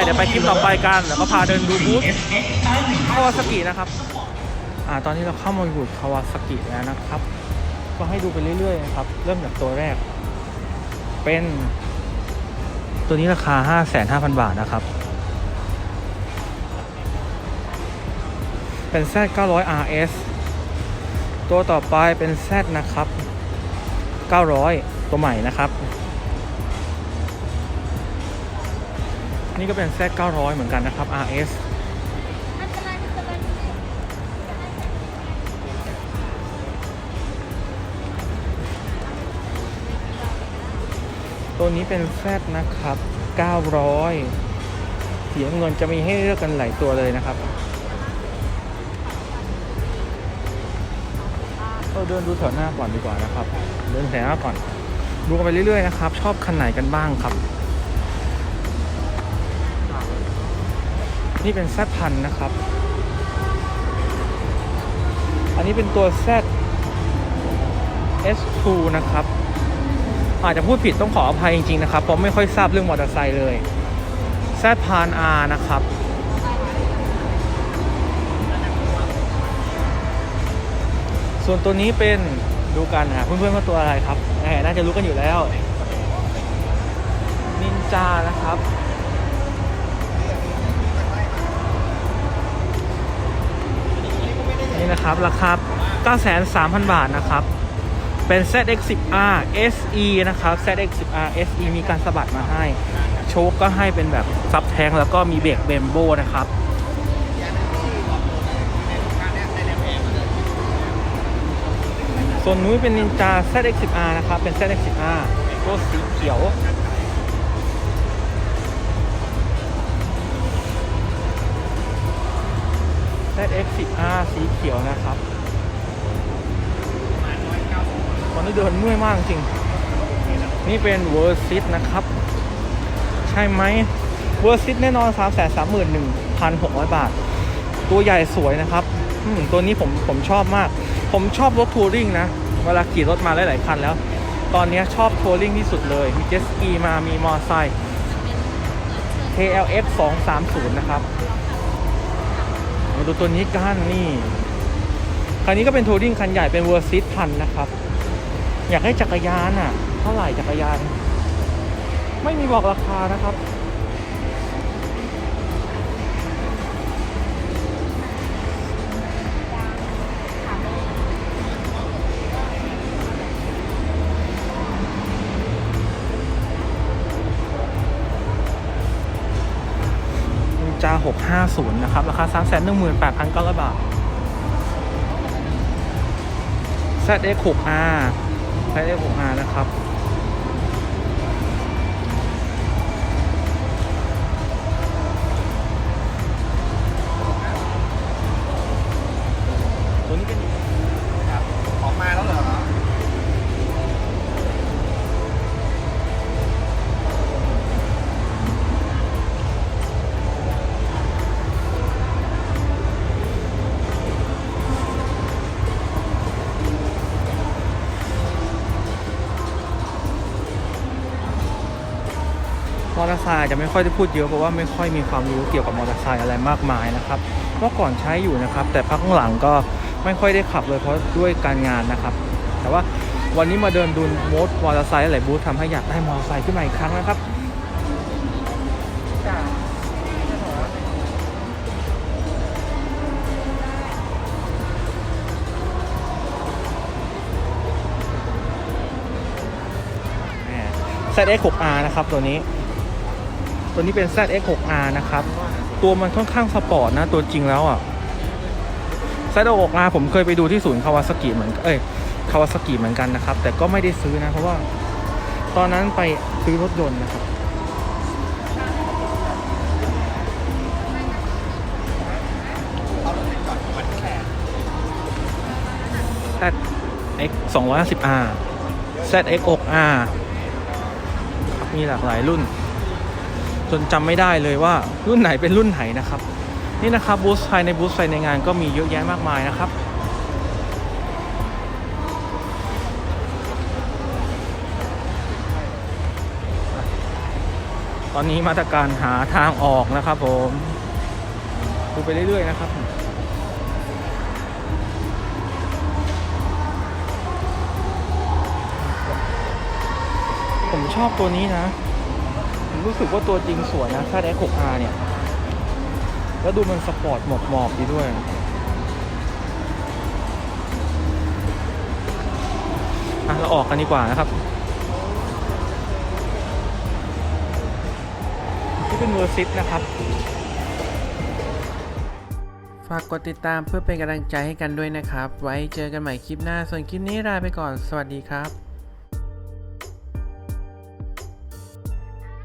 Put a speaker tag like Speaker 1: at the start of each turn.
Speaker 1: เดี๋ยวไปคลิปต่อไปกันแล้วก็พาเดินดูบูธคาวาซากินะครับ อ่าตอนนี้เราเข้ามาอยู่คาวาซากิแล้วนะครับ ก็ให้ดูไปเรื่อยๆนะครับ เริ่มจากตัวแรก เป็น ตัวนี้ราคา 55,000 บาทนะครับ เป็น Z 900 RS ตัวต่อไปเป็น Z นะครับ 900 ตัวใหม่นะครับ นี่ก็เป็น Z 900 เหมือนกันนะครับ RS ตัวนี้เป็น Z นะครับ 900 เสีน้ำเงินจะมีให้เลือกกันหลายตัวเลยนะครับเราเดินดูแถวหน้าก่อนดีกว่านะครับ เดินแถวหน้าก่อน ดูกันไปเรื่อยๆนะครับ ชอบคันไหนกันบ้างครับ นี่เป็น Z พันนะครับ อันนี้เป็นตัว Z S2 นะครับ อาจจะพูดผิดต้องขออภัยจริงๆนะครับ เพราะไม่ค่อยทราบเรื่องมอเตอร์ไซค์เลย Z พาน R นะครับส่วนตัวนี้เป็นดูกันนะเพื่อนๆว่าตัวอะไรครับแหมน่าจะรู้กันอยู่แล้ว นินจานะครับ นะครับ ราคา 9,300 บาทนะครับ เป็น ZX10R SE นะครับ ZX10R SE มีการสะบัดมาให้ โชคก็ให้เป็นแบบซับแทงแล้วก็มีเบรกเบมโบนะครับส่วนนู้นเป็นนินจา ZX10R นะครับ เป็น ZX10R ตัวสีเขียว ZX10R สีเขียวนะครับ ตอนนี้เดินเมื่อยมากจริง นี่เป็นเวอร์ซิตนะครับ ใช่ไหมเวอร์ซิตแน่นอน 3 3 1 6 0 0 บาท ตัวใหญ่สวยนะครับตัวนี้ผมผมชอบมาก ผมชอบรถทัวริงนะ เวลาขี่รถมาหลายๆคันแล้ว ตอนนี้ชอบทัวริงที่สุดเลย มีเจสกีมามีมอเตอร์ไซค์ KLX 230 นะครับ มาดูตัวนี้กันนี่ คันนี้ก็เป็นทัวริงคันใหญ่เป็นเวอร์ซิตพันนะครับ อยากให้จักรยานอะ เท่าไหร่จักรยาน ไม่มีบอกราคานะครับ 650 นะครับ ราคา 3 1 8 9 0 0 บาท ZX6R ZX6R นะครับ
Speaker 2: อเต
Speaker 1: อร์ไซค์จะไม่ค่อยได้พูดเยอะเพราะว่าไม่ค่อยมีความรู้เกี่ยวกับมอเตอร์ไซค์อะไรมากมายนะครับเมื่อก่อนใช้อยู่นะครับ แต่พักหลังก็ไม่ค่อยได้ขับเลยเพราะด้วยการงานนะครับ แต่ว่าวันนี้มาเดินดูมดมอเตอร์ไซค์หลายบูธทำให้อยากได้มอเตอร์ไซค์ขึ้นมาอีกครั้งนะครับ ZX6R นะครับตัวนี้ ตัวนี้เป็น ZX6R นะครับ ตัวมันค่อนข้างสปอร์ตนะ ตัวจริงแล้วอะ ZX6R ผมเคยไปดูที่ศูนย์คาวาซากิเหมือนเอ้ยคาวาซากิเหมือนกันนะครับ แต่ก็ไม่ได้ซื้อนะ เพราะว่า ตอนนั้นไปซื้อรถยนต์นะครับ ZX 250R ZX6R มีหลากหลายรุ่น จนจำไม่ได้เลยว่ารุ่นไหนเป็นรุ่นไหนนะครับ นี่นะครับบูธภายในบูธภายในงานก็มีเยอะแยะมากมายนะครับตอนนี้มาตรการหาทางออกนะครับผมดูไปเรื่อยๆนะครับ ผมชอบตัวนี้นะ รู้สึกว่าตัวจริงสวยนะ ZX 6R เนี่ย แล้วดูมันสปอร์ตหมอบหมอบดีด้วย อะ เราออกกันดีกว่านะครับ ที่เป็นเวอร์ซิตนะครับ
Speaker 3: ฝากกดติดตามเพื่อเป็นกำลังใจให้กันด้วยนะครับ ไว้เจอกันใหม่คลิปหน้า ส่วนคลิปนี้ลาไปก่อน สวัสดีครับ